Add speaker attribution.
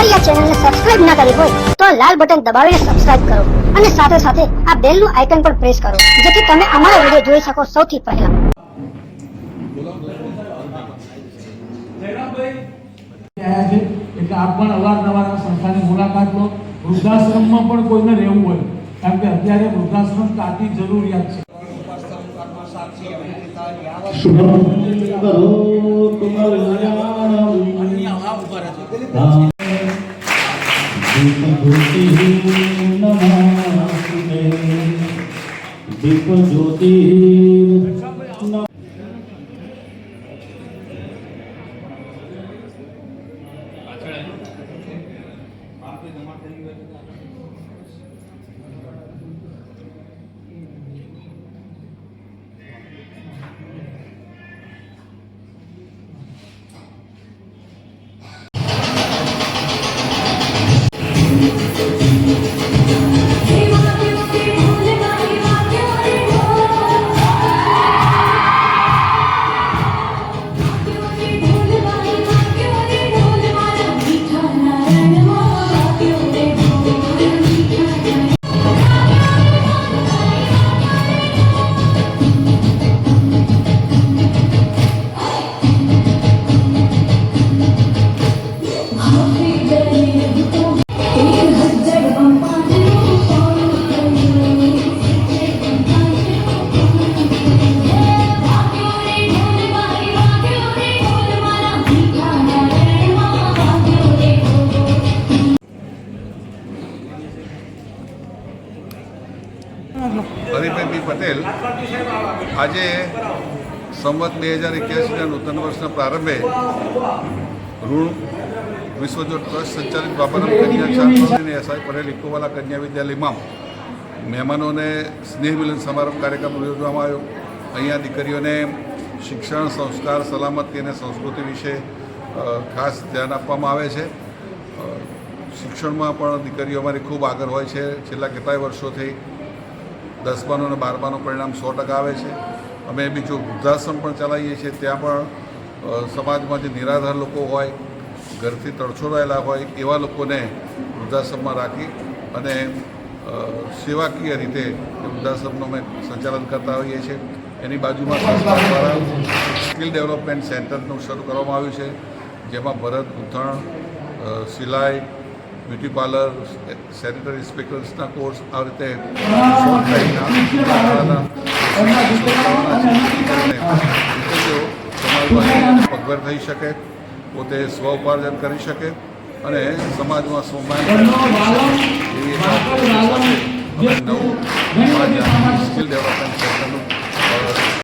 Speaker 1: અમારી આ ચેનલને સબસ્ક્રાઇબ ના કરી હોય તો આ લાલ બટન દબાવીને સબસ્ક્રાઇબ કરો અને સાથે સાથે આ બેલનું આઇકન પણ પ્રેસ કરો જેથી તમે અમારા વીડિયો જોઈ શકો સૌથી પહેલા
Speaker 2: એટલે આપ પણ અવારનવાર આ સંસ્થાની મુલાકાત લો વૃદ્ધાશ્રમમાં પણ કોઈને રહેવું હોય કારણ કે અત્યારે વૃદ્ધાશ્રમ તાતી જરૂરિયાત છે
Speaker 3: શુભમ દીપજ્યોતિ નમાસ્તે દીપજ્યોતિ
Speaker 4: હરિભાઈ પટેલ આજે સંવત બે હજાર એક્યાસીના નૂતન વર્ષના પ્રારંભે ઋણ વિશ્વજોત ટ્રસ્ટ સંચાલિત બાબારામ કન્યા છાત્રાલયની એસઆઈ પટેલ ઇકોવાલા કન્યા વિદ્યાલયમાં મહેમાનોને સ્નેહ મિલન સમારંભ કાર્યક્રમ યોજવામાં આવ્યો. અહીંયા દીકરીઓને શિક્ષણ, સંસ્કાર, સલામતી અને સંસ્કૃતિ વિશે ખાસ ધ્યાન આપવામાં આવે છે. શિક્ષણમાં પણ દીકરીઓ અમારી ખૂબ આગળ હોય છે. છેલ્લા કેટલાય વર્ષોથી દસમાનું અને બારમાનું પરિણામ સો ટકા આવે છે. અમે બીજું વૃદ્ધાશ્રમ પણ ચલાવીએ છીએ. ત્યાં પણ સમાજમાં જે નિરાધાર લોકો હોય, ઘરથી તડછોડાયેલા હોય, એવા લોકોને વૃદ્ધાશ્રમમાં રાખી અને સેવાકીય રીતે વૃદ્ધાશ્રમનું અમે સંચાલન કરતા હોઈએ છીએ. એની બાજુમાં સંસ્થા દ્વારા સ્કિલ ડેવલપમેન્ટ સેન્ટરનું શરૂ કરવામાં આવ્યું છે, જેમાં ભરત ગૂંથણ સિલાઈ બ્યુટી પાર્લર સેનિટરી ઇન્સ્પેક્ટર્સના કોર્સ આ રીતે પગભર થઈ શકે પોતે સ્વ ઉપાર્જન કરી શકે અને સમાજમાં સ્વમાન